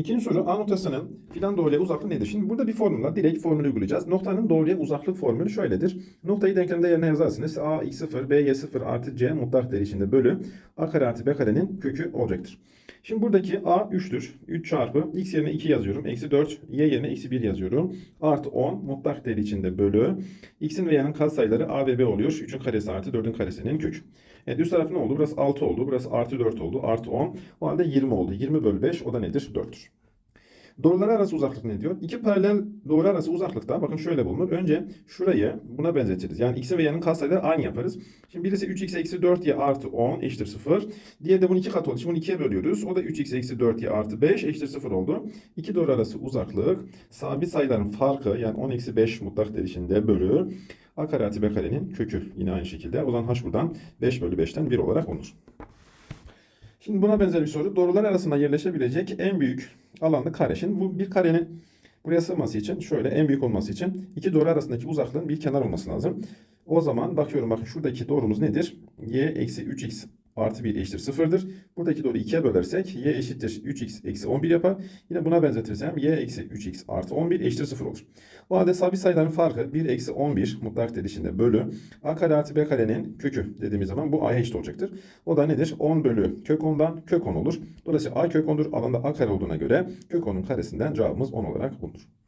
İkinci soru A noktasının filan doğruya uzaklığı nedir? Şimdi burada bir formülla direkt formülü uygulayacağız. Noktanın doğruya uzaklık formülü şöyledir. Noktayı denklemde yerine yazarsınız. A x0 b y0 artı c mutlak değeri içinde bölü a kare artı b karenin kökü olacaktır. Şimdi buradaki a 3'tür. 3 çarpı x yerine 2 yazıyorum. Eksi 4 y yerine eksi 1 yazıyorum. Artı 10 mutlak değeri içinde bölü. x'in ve y'nin katsayıları a ve b oluyor. 3'ün karesi artı 4'ün karesinin kökü. Evet üst taraf ne oldu? Burası 6 oldu. Burası artı 4 oldu. Artı 10. O halde 20 oldu. 20 bölü 5 o da nedir? 4'tür. Doğrular arası uzaklık ne diyor? İki paralel doğru arası uzaklıkta bakın şöyle bulunur. Önce şurayı buna benzetiriz. Yani x'in ve y'nin katsayıları aynı yaparız. Şimdi birisi 3x eksi 4y artı 10 eşittir 0. Diğeri de bunun iki katı olduğu için bunu ikiye bölüyoruz. O da 3x eksi 4y artı 5 eşittir 0 oldu. İki doğru arası uzaklık sabit sayıların farkı yani 10 eksi 5 mutlak değişinde bölü a kare artı b karenin kökü yine aynı şekilde. O zaman h buradan 5 bölü 5'ten 1 olarak olunur. Şimdi buna benzer bir soru. Doğrular arasında yerleşebilecek en büyük alanlı kare. Şimdi bu bir karenin buraya sığması için şöyle en büyük olması için iki doğru arasındaki uzaklığın bir kenar olması lazım. O zaman bakıyorum bakın şuradaki doğrumuz nedir? y eksi 3x artı 1 eşittir 0'dır. Buradaki doğru 2'ye bölersek y eşittir 3x eksi 11 yapar. Yine buna benzetirsem y eksi 3x artı 11 eşittir 0 olur. O halde sabit sayıların farkı 1 eksi 11 mutlak değişinde bölü a kare artı b karenin kökü dediğimiz zaman bu a'ya eşit olacaktır. O da nedir? 10 bölü kök 10'dan kök 10 olur. Dolayısıyla a kök 10'dur. Alanda a kare olduğuna göre kök 10'un karesinden cevabımız 10 olarak bulunur.